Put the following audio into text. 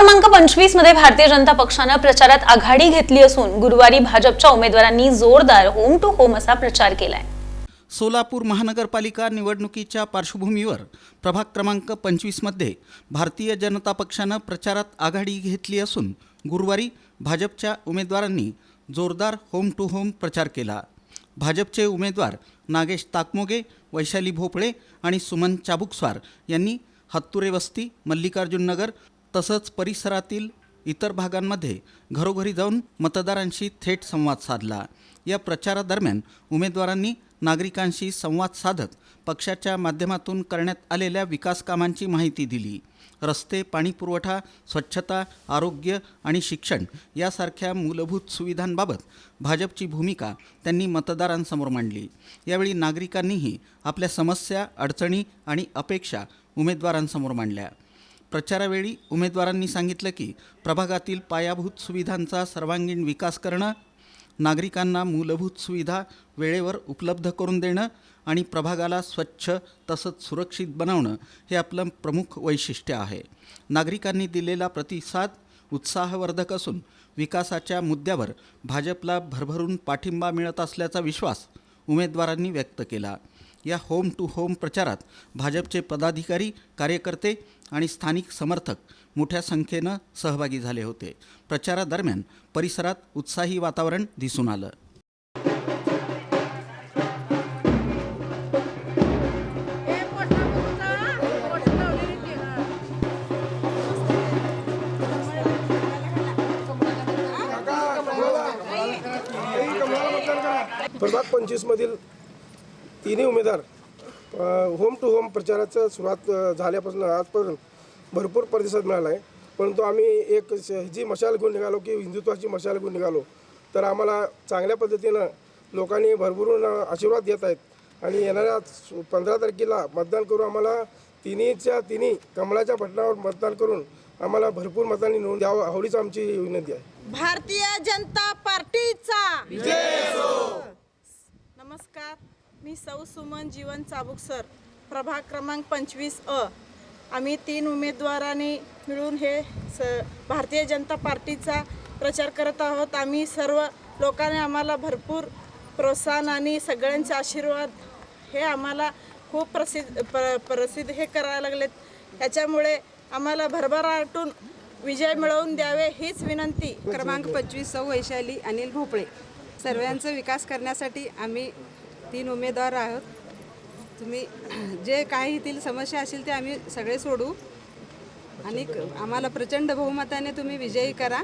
क्रमांक पंचवीसमध्ये भारतीय जनता पक्षानं प्रचारात आघाडी घेतली असून गुरुवारी भाजपच्या उमेदवारांनी जोरदार होम टू होम असा प्रचार केलाय. सोलापूर महानगरपालिका निवडणुकीच्या पार्श्वभूमीवर प्रभाग क्रमांक पंचवीसमध्ये भारतीय जनता पक्षानं प्रचारात आघाडी घेतली असून गुरुवारी भाजपच्या उमेदवारांनी जोरदार होम टू होम प्रचार केला. भाजपचे उमेदवार नागेश ताकमोगे वैशाली भोपळे आणि सुमन चाबुकस्वार यांनी हत्तुरे वस्ती मल्लिकार्जुन नगर तसंच परिसरातील इतर भागांमध्ये घरोघरी जाऊन मतदारांशी थेट संवाद साधला. या प्रचारादरम्यान उमेदवारांनी नागरिकांशी संवाद साधत पक्षाच्या माध्यमातून करण्यात आलेल्या विकास कामांची माहिती दिली. रस्ते पाणीपुरवठा स्वच्छता आरोग्य आणि शिक्षण यासारख्या मूलभूत सुविधांबाबत भाजपची भूमिका त्यांनी मतदारांसमोर मांडली. यावेळी नागरिकांनीही आपल्या समस्या अडचणी आणि अपेक्षा उमेदवारांसमोर मांडल्या. प्रचारावेळी उमेदवारांनी सांगितलं की प्रभागातील पायाभूत सुविधांचा सर्वांगीण विकास करणं नागरिकांना मूलभूत सुविधा वेळेवर उपलब्ध करून देणं आणि प्रभागाला स्वच्छ तसंच सुरक्षित बनवणं हे आपलं प्रमुख वैशिष्ट्य आहे. नागरिकांनी दिलेला प्रतिसाद उत्साहवर्धक असून विकासाच्या मुद्द्यावर भाजपला भरभरून पाठिंबा मिळत असल्याचा विश्वास उमेदवारांनी व्यक्त केला. या होम टू होम प्रचारात भाजपचे पदाधिकारी कार्यकर्ते आणि स्थानिक समर्थक मोठ्या संख्येनं सहभागी झाले होते. प्रचारादरम्यान परिसरात उत्साही वातावरण दिसून आलं. प्रभाग पंचवीसमधील तिन्ही उमेदवार होम टू होम प्रचाराचं सुरुवात झाल्यापासून आजपर्यंत भरपूर प्रतिसाद मिळाला आहे परंतु आम्ही एक श- जी मशाल घेऊन निघालो की हिंदुत्वाची मशाल घेऊन निघालो तर आम्हाला चांगल्या पद्धतीनं लोकांनी भरभरून आशीर्वाद देत आहेत. आणि येणाऱ्या सु- पंधरा तारखेला मतदान करून आम्हाला तिन्हीच्या तिन्ही कमळाच्या बटनावर मतदान करून आम्हाला भरपूर मतांनी निवडून द्यावं आवडीच आमची विनंती आहे. भारतीय जनता पार्टीचा. नमस्कार. मी सौ सुमन जीवन चाबुक सर. प्रभाग क्रमांक पंचवीस अ. आम्ही तीन उमेदवारांनी मिळून हे स भारतीय जनता पार्टीचा प्रचार करत आहोत. आम्ही सर्व लोकांनी आम्हाला भरपूर प्रोत्साहन आणि सगळ्यांचे आशीर्वाद हे आम्हाला खूप प्रसिद्ध प्र प्रसिद्ध हे करायला लागलेत. त्याच्यामुळे आम्हाला भरभराटून विजय मिळवून द्यावे हीच विनंती. क्रमांक पंचवीस सौ वैशाली अनिल भोपळे. सर्वांचा विकास करण्यासाठी आम्ही तीन उमेदवार आहोत. तुम्ही जे काही येथील समस्या असेल ते आम्ही सगळे सोडू. आणि आम्हाला प्रचंड बहुमताने तुम्ही विजयी करा.